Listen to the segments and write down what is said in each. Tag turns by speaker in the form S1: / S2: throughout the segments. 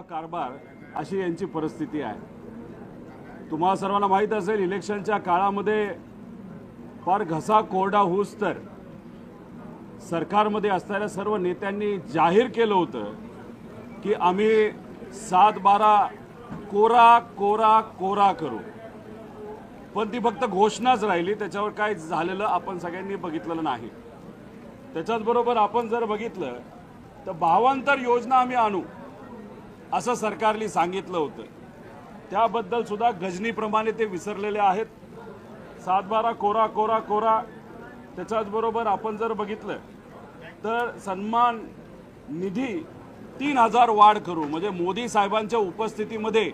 S1: कारभार अशी यांची परिस्थिती आहे. तुम्हाला सर्वांना माहीत असेल इलेक्शनच्या काळामध्ये फार घसा कोरडा होऊस तर सरकारमध्ये असणाऱ्या सर्व नेत्यांनी जाहीर केलं होतं की आम्ही सात बारा कोरा कोरा कोरा करू. पण ती फक्त घोषणाच राहिली त्याच्यावर काय झालेलं आपण सगळ्यांनी बघितलेलं नाही. त्याच्याच बरोबर आपण जर बघितलं तर भावांतर योजना आम्ही आणू. असं सरकारने सांगितलं होतं. त्याबद्दल सुद्धा गजनीप्रमाणे ते विसरलेले आहेत. सातबारा कोरा कोरा कोरा त्याच्याचबरोबर आपण जर बघितलं तर सन्मान निधी तीन हजार वाढ करू. म्हणजे मोदी साहेबांच्या उपस्थितीमध्ये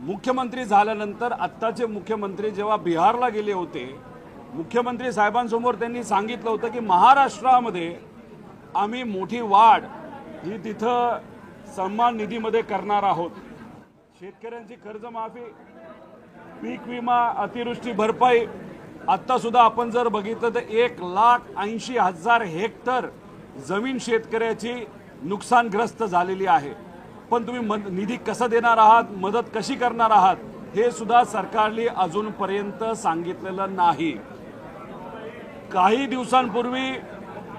S1: मुख्यमंत्री झाल्यानंतर आत्ताचे मुख्यमंत्री जेव्हा बिहारला गेले होते मुख्यमंत्री साहेबांसमोर त्यांनी सांगितलं होतं की महाराष्ट्रामध्ये आम्ही मोठी वाढ ही तिथं सन्मान निधीमध्ये करणार आहोत. शेतकऱ्यांची कर्जमाफी पीक विमा अतिवृष्टी भरपाई आत्ता सुद्धा आपण जर बघितलं तर एक लाख ऐंशी हजार हेक्टर जमीन शेतकऱ्याची नुकसानग्रस्त झालेली आहे. पण तुम्ही मद- निधी कसा देणार आहात मदत कशी करणार आहात हे सुद्धा सरकारने अजूनपर्यंत सांगितलेलं नाही. काही दिवसांपूर्वी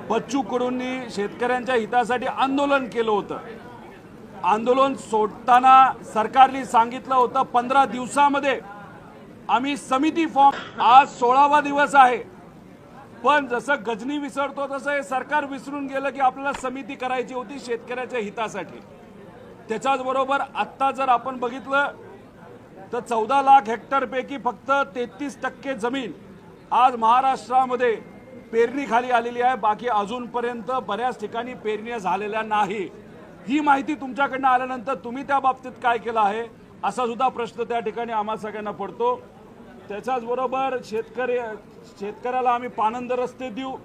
S1: बच्चू कडूंनी शेतकऱ्यांच्या हितासाठी आंदोलन केलं होतं. आंदोलन सोडताना सरकारने सांगितलं होतं पंधरा दिवसामध्ये आम्ही समिती फॉर्म आज सोळावा दिवस आहे. पण जसं गजनी विसरतो तसं हे सरकार विसरून गेलं की आपल्याला समिती करायची होती शेतकऱ्याच्या हितासाठी. त्याच्याचबरोबर आत्ता जर आपण बघितलं तर चौदा लाख हेक्टरपैकी फक्त तेहतीस टक्के जमीन आज महाराष्ट्रामध्ये पेरणीखाली आलेली आहे. बाकी अजूनपर्यंत बऱ्याच ठिकाणी पेरण्या झालेल्या नाही. ही माहिती तुमच्याकडनं आल्यानंतर तुम्ही त्या बाबतीत काय केलं आहे असा सुद्धा प्रश्न त्या ठिकाणी आम्हा सगळ्यांना पडतो. त्याच्याचबरोबर शेतकरी शेतकऱ्याला आम्ही पानंद रस्ते देऊ.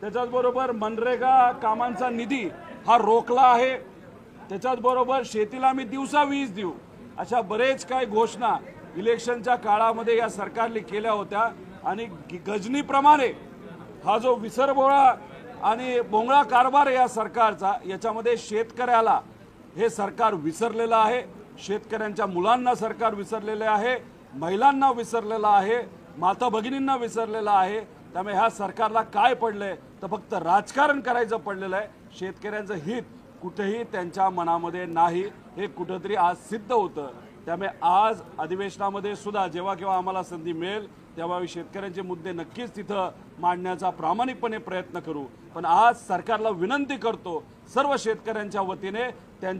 S1: त्याच्याचबरोबर मनरेगा कामांचा निधी हा रोखला आहे. त्याच्याचबरोबर शेतीला आम्ही दिवसा वीज देऊ. अशा बरेच काही घोषणा इलेक्शनच्या काळामध्ये या सरकारने केल्या होत्या. आणि ग- गजनीप्रमाणे हा जो विसरबोळा आणि बोंगळा कारभार या सरकारचा याच्यामध्ये शेतकऱ्याला हे सरकार विसरलेलं आहे. शेतकऱ्यांच्या मुलांना सरकार विसरलेले आहे. महिलांना विसरलेलं आहे. माता भगिनींना विसरलेलं आहे. त्यामुळे ह्या सरकारला काय पडलंय? तर फक्त राजकारण करायचं पडलेलं आहे. शेतकऱ्यांचं हित कुठेही त्यांच्या मनामध्ये नाही. हे कुठंतरी आज सिद्ध होतं. त्यामुळे आज अधिवेशनामध्ये सुद्धा जेव्हा केव्हा आम्हाला संधी मिळेल तेव्हा शेतकऱ्यांचे मुद्दे नक्कीच तिथं मांडण्याचा प्रामाणिकपणे प्रयत्न करू. पण आज सरकारला विनंती करतो सर्व शेतकऱ्यांच्या वतीने त्यां